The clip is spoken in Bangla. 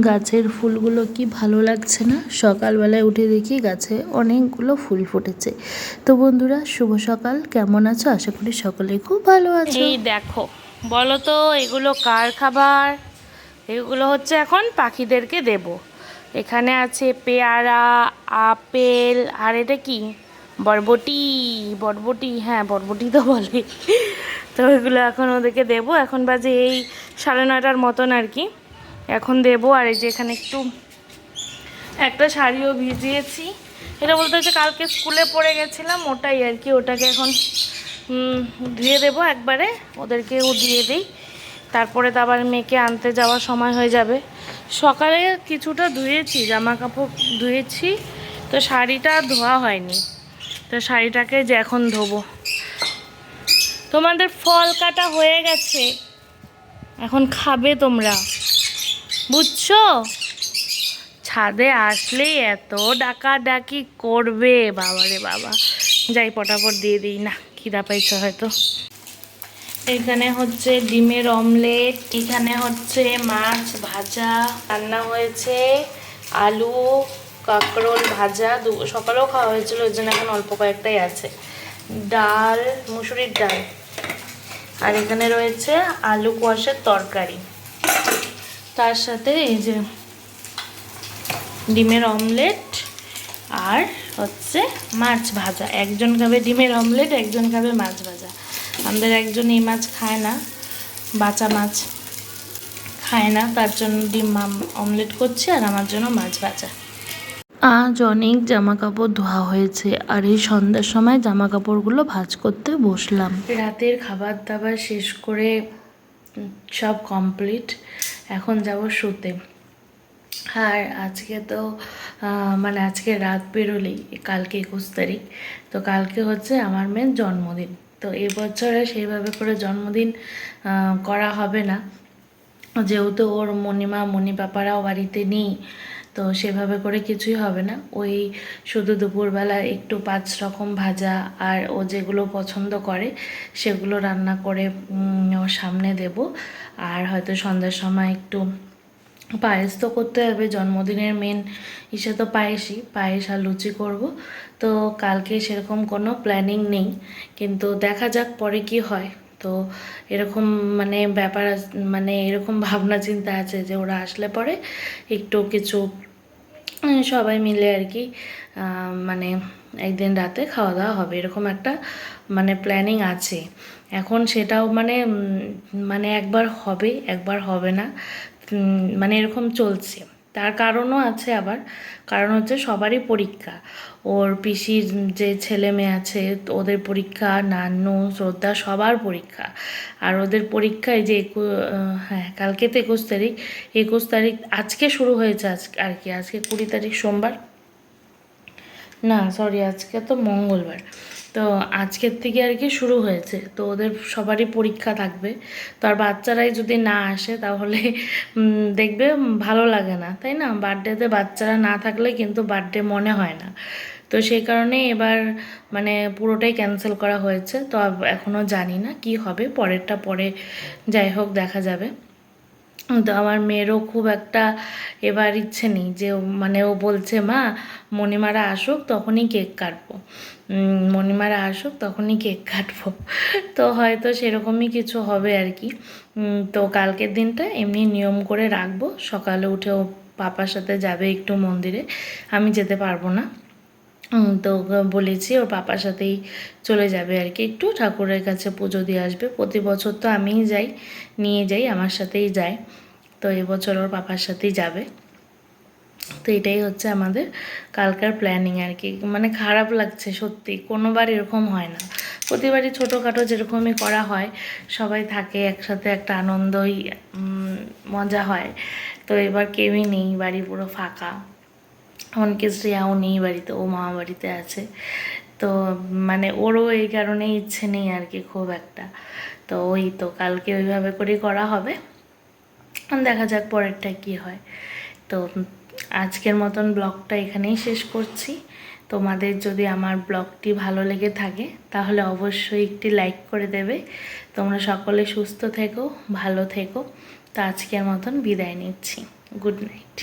গাছের ফুলগুলো কি ভালো লাগছে না? সকালবেলায় উঠে দেখি গাছে অনেকগুলো ফুল ফুটেছে। তো বন্ধুরা, শুভ সকাল। কেমন আছো? আশা করি সকলে খুব ভালো আছো। এই দেখো বলো তো এগুলো কার খাবার? এগুলো হচ্ছে এখন পাখিদেরকে দেব। এখানে আছে পেয়ারা, আপেল, আর এটা কি? বরবটি বরবটি হ্যাঁ বরবটি তো বলে। তো এগুলো এখন ওদেরকে দেবো। এখন বাজে এই সাড়ে নয়টার মতন আর কি। এখন দেবো, আর এই যে এখানে একটু একটা শাড়িও ভিজিয়েছি। এটা বলতে হচ্ছে কালকে স্কুলে পড়ে গেছিলাম, ওটাই আর কি, ওটাকে এখন ধুয়ে দেবো একবারে ওদেরকেও দিয়ে দিই। তারপরে তো আবার মেয়েকে আনতে যাওয়ার সময় হয়ে যাবে। সকালে কিছুটা ধুয়েছি জামা কাপড় ধুয়েছি, তো শাড়িটা ধোয়া হয়নি। তো শাড়িটাকে যে এখন ধোবো। তোমাদের ফল কাটা হয়ে গেছে, এখন খাবে তোমরা। বুঝছ? ছাদে আসলেই এত ডাকাডাকি করবে। বাবারে বাবা। যাই, পটাপট দিয়ে দিই না, খিদা পাইছে হয়তো। এখানে হচ্ছে ডিমের অমলেট, এখানে হচ্ছে মাছ ভাজা, রান্না হয়েছে। আলু, কাঁকরোল ভাজা, দু সকালেও খাওয়া হয়েছিল, ওই জন্য এখন অল্প কয়েকটাই আছে। ডাল, মুসুরির ডাল। আর এখানে রয়েছে আলু কোয়াশের তরকারি। তার সাথে এই যে ডিমের অমলেট আর হচ্ছে মাছ ভাজা। একজন খাবে ডিমের অমলেট একজন খাবে মাছ ভাজা। আমাদের একজন এই মাছ খায় না বাঁচা মাছ খায় না তার জন্য ডিম অমলেট করছি আর আমার জন্য মাছ ভাজা। আজ অনেক জামা কাপড় ধোয়া হয়েছে আর এই সন্ধ্যার সময় জামা কাপড়গুলো ভাঁজ করতে বসলাম। রাতের খাবার দাবার শেষ করে সব কমপ্লিট এখন যাব শুতে। আর আজকে তো মানে আজকে রাত বেরোলেই, কালকে একুশ তারিখ। তো কালকে হচ্ছে আমার মেয়ের জন্মদিন। তো এবছরে সেইভাবে করে জন্মদিন করা হবে না। যেহেতু ওর মণিমা মণি পাপারাও বাড়িতে নেই তো সেভাবে করে কিছুই হবে না। ওই শুধু দুপুরবেলা একটু পাঁচ রকম ভাজা আর ও যেগুলো পছন্দ করে সেগুলো রান্না করে সামনে দেব। আর হয়তো সন্ধ্যার সময় একটু পায়েস তো করতে হবে, জন্মদিনের মেন ইসে তো পায়েসই, পায়েস আর লুচি করব। তো কালকে সেরকম কোনো প্ল্যানিং নেই। কিন্তু দেখা যাক পরে কি হয়। তো এরকম মানে ব্যাপার মানে এরকম ভাবনা চিন্তা আছে যে ওরা আসলে পরে একটু কিছু সবাই মিলে আর কি মানে একদিন রাতে খাওয়া দাওয়া হবে, এরকম একটা মানে প্ল্যানিং আছে। এখন সেটাও মানে মানে একবার হবে একবার হবে না মানে এরকম চলছে। তার কারণও আছে আবার। কারণ হচ্ছে সবারই পরীক্ষা। ওর পিসির যে ছেলে মেয়ে আছে, ওদের পরীক্ষা নান্নু শ্রদ্ধা, সবার পরীক্ষা। আর ওদের পরীক্ষায় যে একু হ্যাঁ কালকে তো একুশ তারিখ। একুশ তারিখ আজকে শুরু হয়েছে আজকে আর কি, আজকে কুড়ি তারিখ সোমবার। না সরি আজকে তো মঙ্গলবার। তো আজকের থেকে আর কি শুরু হয়েছে। তো ওদের সবারই পরীক্ষা থাকবে। তো আর বাচ্চারাই যদি না আসে তাহলে দেখবে ভালো লাগে না, তাই না? বার্থডেতে বাচ্চারা না থাকলে কিন্তু বার্থডে মনে হয় না। তো সেই কারণে এবার মানে পুরোটাই ক্যান্সেল করা হয়েছে। তো এখনও জানি না কি হবে, পরেরটা পরে যাই হোক দেখা যাবে। তো আমার মেয়েরও খুব একটা এবার ইচ্ছে নেই যে মানে ও বলছে, মা, মণিমারা আসুক, তখনই কেক কাটবো। মণিমারা আসুক, তখনই কেক কাটবো। তো হয়তো সেরকমই কিছু হবে আর কি। তো কালকের দিনটা এমনি নিয়ম করে রাখব। সকালে উঠে ও পাপার সাথে যাবে একটু মন্দিরে। আমি যেতে পারব না। তো বলেছি, ওর পাপার সাথেই চলে যাবে আর কি। একটু ঠাকুরের কাছে পুজো দিয়ে আসবে। প্রতি বছর তো আমিই যাই, নিয়ে যাই, আমার সাথেই যায়। তো এবছর ওর পাপার সাথেই যাবে। তো এটাই হচ্ছে আমাদের কালকার প্ল্যানিং আর কি। মানে খারাপ লাগছে সত্যি, কোনোবার এরকম হয় না। প্রতিবারই ছোটোখাটো যেরকমই করা হয়, সবাই থাকে, একসাথে একটা আনন্দই মজা হয়। তো এবার কেউই নেই, বাড়ি পুরো ফাঁকা। এমনকি শ্রেয়াও নেই বাড়িতে, ও মামা বাড়িতে আছে। তো মানে ওরও এই কারণে ইচ্ছে নেই আর কি খুব একটা। তো ওই তো কালকে ওইভাবে করেই করা হবে। দেখা যাক পরেরটা কি হয়। তো আজকের মতন ব্লগটা এখানেই শেষ করছি। তোমাদের যদি আমার ব্লগটি ভালো লেগে থাকে, তাহলে অবশ্যই একটি লাইক করে দেবে। তোমরা সকলে সুস্থ থেকো, ভালো থেকো। তো আজকের মতন বিদায় নিচ্ছি। Good night.